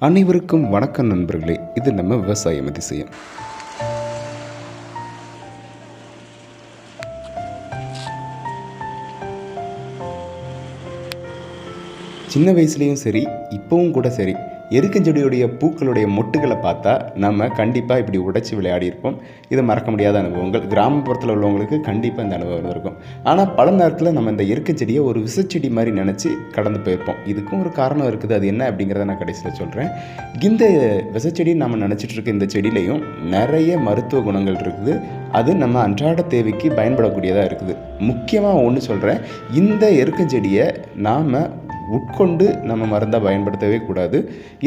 அனைவருக்கும் வணக்கம் நண்பர்களே. இது நம்ம விவசாயம் அதிசயம். சின்ன வயசுலேயும் சரி இப்போவும் கூட சரி. எருக்கஞ்செடியுடைய பூக்களுடைய மொட்டுகளை பார்த்தா நம்ம கண்டிப்பாக இப்படி உடைச்சி விளையாடியிருப்போம். இது மறக்க முடியாத அனுபவங்கள். கிராமப்புறத்தில் உள்ளவங்களுக்கு கண்டிப்பாக இந்த அனுபவம் இருக்கும். ஆனால் பல நேரத்தில் நம்ம இந்த எருக்கஞ்செடியை ஒரு விசச்செடி மாதிரி நினச்சி கடந்து போயிருப்போம். இதுக்கும் ஒரு காரணம் இருக்குது. அது என்ன அப்படிங்கிறத நான் கடைசியில் சொல்கிறேன் இந்த விசச்செடி நம்ம நினச்சிட்டு இருக்க இந்த செடியிலையும் நிறைய மருத்துவ குணங்கள் இருக்குது. அது நம்ம அன்றாட தேவைக்கு பயன்படக்கூடியதாக இருக்குது. முக்கியமாக ஒன்று சொல்கிறேன் இந்த எருக்கஞ்செடியை நாம் உட்கொண்டு நம்ம மருந்தாக பயன்படுத்தவே கூடாது.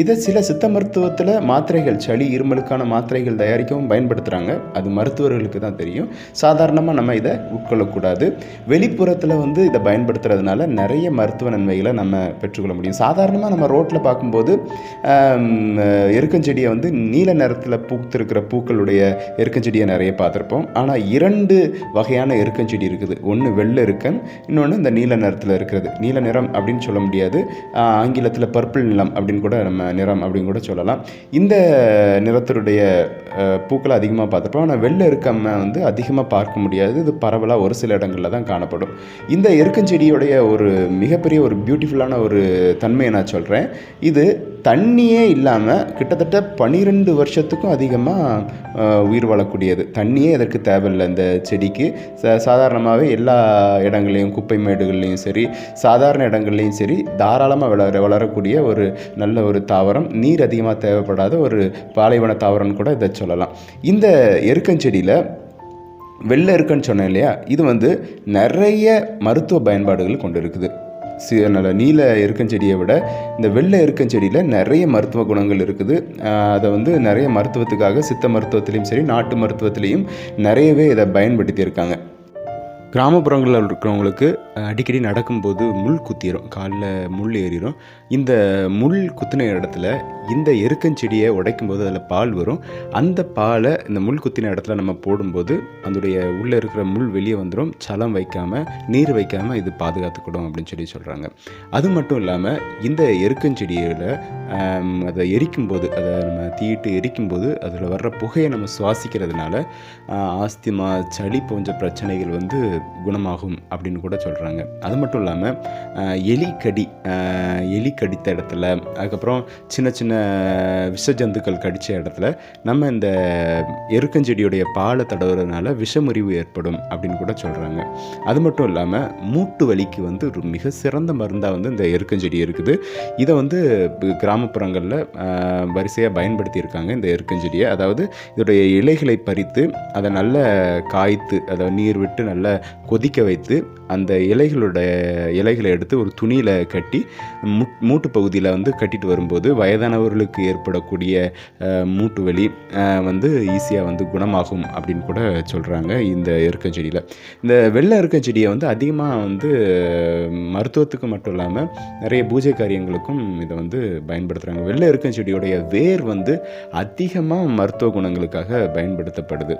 இதை சில சித்த மருத்துவத்தில் மாத்திரைகள் சளி இருமலுக்கான மாத்திரைகள் தயாரிக்கவும் பயன்படுத்துகிறாங்க அது மருத்துவர்களுக்கு தான் தெரியும். சாதாரணமாக நம்ம இதை உட்கொள்ளக்கூடாது. வெளிப்புறத்தில் வந்து இதை பயன்படுத்துறதுனால நிறைய மருத்துவ நன்மைகளை நம்ம பெற்றுக்கொள்ள முடியும். சாதாரணமாக நம்ம ரோட்டில் பார்க்கும்போது எருக்கஞ்செடியை வந்து நீல நிறத்தில் பூத்திருக்கிற பூக்களுடைய எருக்கஞ்செடியை நிறைய பார்த்துருப்போம். ஆனால் இரண்டு வகையான எருக்கஞ்செடி இருக்குது. ஒன்று வெள்ளை எருக்கன் இன்னொன்று இந்த நீல நிறத்தில் இருக்கிறது. நீல நிறம் அப்படின்னு சொல்ல முடியாது. முடியாது. ஆங்கிலத்தில் பர்பிள் நிலம் அப்படின்னு கூட நம்ம நிறம் அப்படின்னு கூட சொல்லலாம். இந்த நிறத்தினுடைய பூக்களை அதிகமாக பார்த்துருப்போம். ஆனால் வெள்ளை எருக்கம்மை வந்து அதிகமாக பார்க்க முடியாது. இது பரவலாக ஒரு சில இடங்களில் தான் காணப்படும். இந்த எருக்கஞ்செடியுடைய ஒரு மிகப்பெரிய ஒரு பியூட்டிஃபுல்லான ஒரு தன்மையை நான் சொல்கிறேன் இது தண்ணியே இல்லாமல் கிட்டத்தட்ட பன்னிரெண்டு வருஷத்துக்கும் அதிகமாக உயிர் வாழக்கூடியது. தண்ணியே இதற்கு தேவையில்லை இந்த செடிக்கு. ச சாதாரணமாகவே எல்லா இடங்கள்லையும் குப்பை மேடுகள்லையும் சரி சாதாரண இடங்கள்லையும் சரி தாராளமாக வளர வளரக்கூடிய ஒரு நல்ல ஒரு தாவரம். நீர் அதிகமாக தேவைப்படாத ஒரு பாலைவன தாவரம்னு கூட இதை சொல்லலாம். இந்த எருக்கஞ்செடியில் வெள்ளை இருக்குன்னு சொன்னேன் இல்லையா? இது வந்து நிறைய மருத்துவ பயன்பாடுகள் கொண்டு இருக்குது நல்ல நீல எருக்கஞ்செடியை விட இந்த வெள்ளை எருக்கஞ்செடியில் நிறைய மருத்துவ குணங்கள் இருக்குது. அதை வந்து நிறைய மருத்துவத்துக்காக சித்த மருத்துவத்திலையும் சரி நாட்டு மருத்துவத்திலையும் நிறையவே இதை பயன்படுத்தியிருக்காங்க. கிராமப்புறங்களில் இருக்கிறவங்களுக்கு அடிக்கடி நடக்கும்போது முள் குத்திரும் காலில் முள் ஏறிடும் இந்த முள் குத்தின இடத்துல இந்த எருக்கஞ்செடியை உடைக்கும் போது அதில் பால் வரும். அந்த பாலை இந்த முள் குத்தின இடத்துல நம்ம போடும்போது அதனுடைய உள்ளே இருக்கிற முள் வெளியே வந்துடும் சலம் வைக்காமல் நீர் வைக்காமல் இது பாதுகாத்துக்கிடும் அப்படின்னு சொல்லி சொல்கிறாங்க அது மட்டும் இல்லாமல் இந்த எருக்கஞ்செடியில் அதை அதை எரிக்கும்போது அதை நம்ம தீயிட்டு எரிக்கும்போது அதில் வர்ற புகையை நம்ம சுவாசிக்கிறதுனால ஆஸ்திமா சளி போன்ற பிரச்சனைகள் வந்து குணமாகும் அப்படின்னு கூட சொல்கிறாங்க அது மட்டும் இல்லாமல் எலி கடி எலி கடித்த இடத்துல அதுக்கப்புறம் சின்ன சின்ன விஷ ஜந்துக்கள் கடித்த இடத்துல நம்ம இந்த எருக்கஞ்செடியுடைய பாலை தடவுறதுனால விஷமுறிவு ஏற்படும் அப்படின்னு கூட சொல்கிறாங்க அது மட்டும் இல்லாமல் மூட்டு வலிக்கு வந்து ஒரு மிக சிறந்த மருந்தாக வந்து இந்த எருக்கஞ்செடி இருக்குது. இதை வந்து கிராமப்புறங்களில் வரிசையாக பயன்படுத்தியிருக்காங்க இந்த எருக்கஞ்செடியை. அதாவது இதோடைய இலைகளை பறித்து அதை நல்ல காய்த்து அதை நீர் விட்டு நல்லா கொதிக்க வைத்து அந்த இலைகளோட இலைகளை எடுத்து ஒரு துணியில் கட்டி முட் மூட்டு பகுதியில் வந்து கட்டிட்டு வரும்போது வயதானவர்களுக்கு ஏற்படக்கூடிய மூட்டு வலி வந்து ஈஸியாக வந்து குணமாகும் அப்படின்னு கூட சொல்கிறாங்க இந்த எருக்கஞ்செடியில். இந்த வெள்ளை எருக்கஞ்செடியை வந்து அதிகமாக வந்து மருத்துவத்துக்கு மட்டும் இல்லாமல் நிறைய பூஜை காரியங்களுக்கும் இதை வந்து பயன்படுத்துகிறாங்க வெள்ளை எருக்கஞ்செடியோடைய வேர் வந்து அதிகமாக மருத்துவ குணங்களுக்காக பயன்படுத்தப்படுது.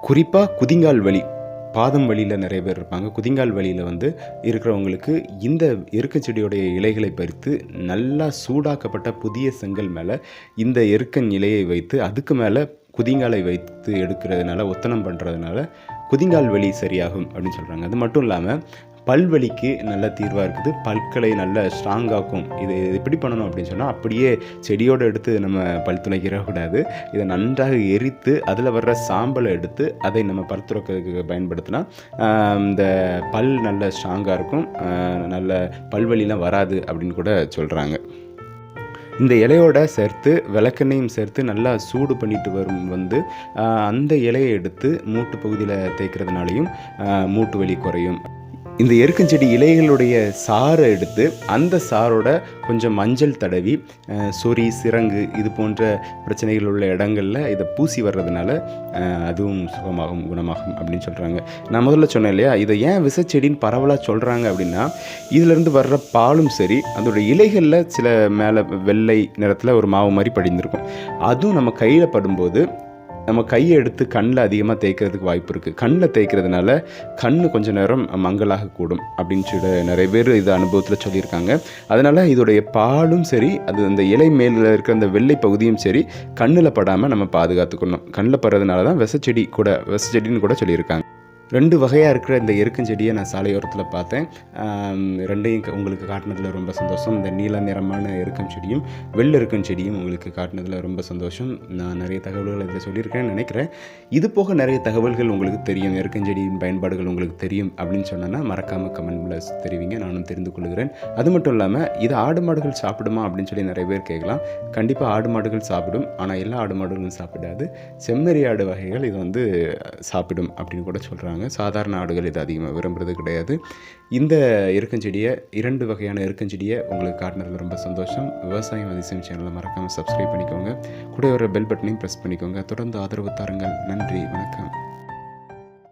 குறிப்பாக குதிங்கால் வலி. பாதம் வழியில் நிறைய பேர் இருப்பாங்க. குதிங்கால் வழியில் வந்து இருக்கிறவங்களுக்கு இந்த எருக்கஞ்செடியோடைய இலைகளை பறித்து நல்லா சூடாக்கப்பட்ட புதிய செங்கல் மேலே இந்த எருக்கன் இலையை வைத்து அதுக்கு மேலே குதிங்காலை வைத்து எடுக்கிறதுனால ஒத்தனம் பண்ணுறதுனால குதிங்கால் வலி சரியாகும் அப்படின்னு சொல்கிறாங்க அது மட்டும் இல்லாமல் பல்வலிக்கு நல்ல தீர்வாக இருக்குது. பற்களை நல்ல ஸ்ட்ராங்காக்கும் இது எப்படி பண்ணணும் அப்படின்னு சொன்னால் அப்படியே செடியோடு எடுத்து நம்ம பல் துளைக்கிறக்கூடாது இதை நன்றாக எரித்து அதில் வர்ற சாம்பலை எடுத்து அதை நம்ம பல் துறக்கிறதுக்கு பயன்படுத்தினா இந்த பல் நல்ல ஸ்ட்ராங்காக இருக்கும். நல்ல பல்வலிலாம் வராது அப்படின்னு கூட சொல்கிறாங்க இந்த இலையோட சேர்த்து விளக்கெண்ணையும் சேர்த்து நல்லா சூடு பண்ணிட்டு வரும் வந்து அந்த இலையை எடுத்து மூட்டு பகுதியில் தேய்க்கிறதுனாலையும் மூட்டு வலி குறையும். இந்த எருக்கஞ்செடி இலைகளுடைய சாறை எடுத்து அந்த சாரோட கொஞ்சம் மஞ்சள் தடவி சொறி சிரங்கு இது போன்ற பிரச்சனைகள் உள்ள இடங்களில் இதை பூசி வர்றதுனால அதுவும் சுகமாகும் குணமாகும் அப்படின்னு சொல்கிறாங்க நான் முதல்ல சொன்னேன் இல்லையா? இதை ஏன் விசச்செடின்னு பரவலாக சொல்கிறாங்க அப்படின்னா இதிலிருந்து வர்ற பாலும் சரி அதோட இலைகளில் சில மேலே வெள்ளை நிறத்தில் ஒரு மாவு மாதிரி படிந்திருக்கும். அதுவும் நம்ம கையில் படும்போது நம்ம கையை எடுத்து கண்ணில் அதிகமாக தேய்க்கிறதுக்கு வாய்ப்பு இருக்குது கண்ணில் தேய்க்கிறதுனால கண் கொஞ்ச நேரம் மங்கலாக கூடும் அப்படின்னு சொல்லி நிறைய பேர் இது அனுபவத்தில் சொல்லியிருக்காங்க. அதனால் இதோடைய பாலும் சரி அது அந்த இலை மேலில் இருக்கிற அந்த வெள்ளை பகுதியும் சரி கண்ணில் படாமல் நம்ம பாதுகாத்துக்கணும். கண்ணில் படுறதுனால தான் விசச்செடி கூட விசச்செடின்னு கூட சொல்லியிருக்காங்க. ரெண்டு வகையாக இருக்கிற இந்த எருக்கஞ்செடியை நான் சாலையோரத்தில் பார்த்தேன். ரெண்டையும் க- உங்களுக்கு காட்டினதில் ரொம்ப சந்தோஷம். இந்த நீல நிறமான எருக்கம் செடியும் வெள்ளெருக்கம் செடியும் உங்களுக்கு காட்டினதில் ரொம்ப சந்தோஷம். நான் நிறைய தகவல்கள் இதில் சொல்லியிருக்கேன்னு நினைக்கிறேன். இது போக நிறைய தகவல்கள் உங்களுக்கு தெரியும். எருக்கஞ்செடியின் பயன்பாடுகள் உங்களுக்கு தெரியும் அப்படின்னு சொன்னேன்னா மறக்காமல் கமெண்ட்ல தெரிவிங்க. நானும் தெரிந்து கொள்கிறேன். அது மட்டும் இல்லாமல் இது ஆடு மாடுகள் சாப்பிடுமா அப்படின்னு சொல்லி நிறைய பேர் கேட்கலாம். கண்டிப்பாக ஆடு மாடுகள் சாப்பிடும். ஆனால் எல்லா ஆடு மாடுகளும் சாப்பிடாது. செம்மறி ஆடு வகைகள் இது வந்து சாப்பிடும் அப்படின்னு கூட சொல்கிறாங்க சாதாரண ஆடுகள் இது அதிகமாக விரும்புறது கிடையாது. இந்த எருக்கஞ்செடியை இரண்டு வகையான எருக்கஞ்செடியை உங்களுக்கு காட்டினதில் ரொம்ப சந்தோஷம். விவசாயம் அதிசயம் சேனலை மறக்காமல் சப்ஸ்கிரைப் பண்ணிக்கோங்க. கூட ஒரு பெல் பட்டனையும் ப்ரெஸ் பண்ணிக்கோங்க. தொடர்ந்து ஆதரவு தாருங்கள். நன்றி. வணக்கம்.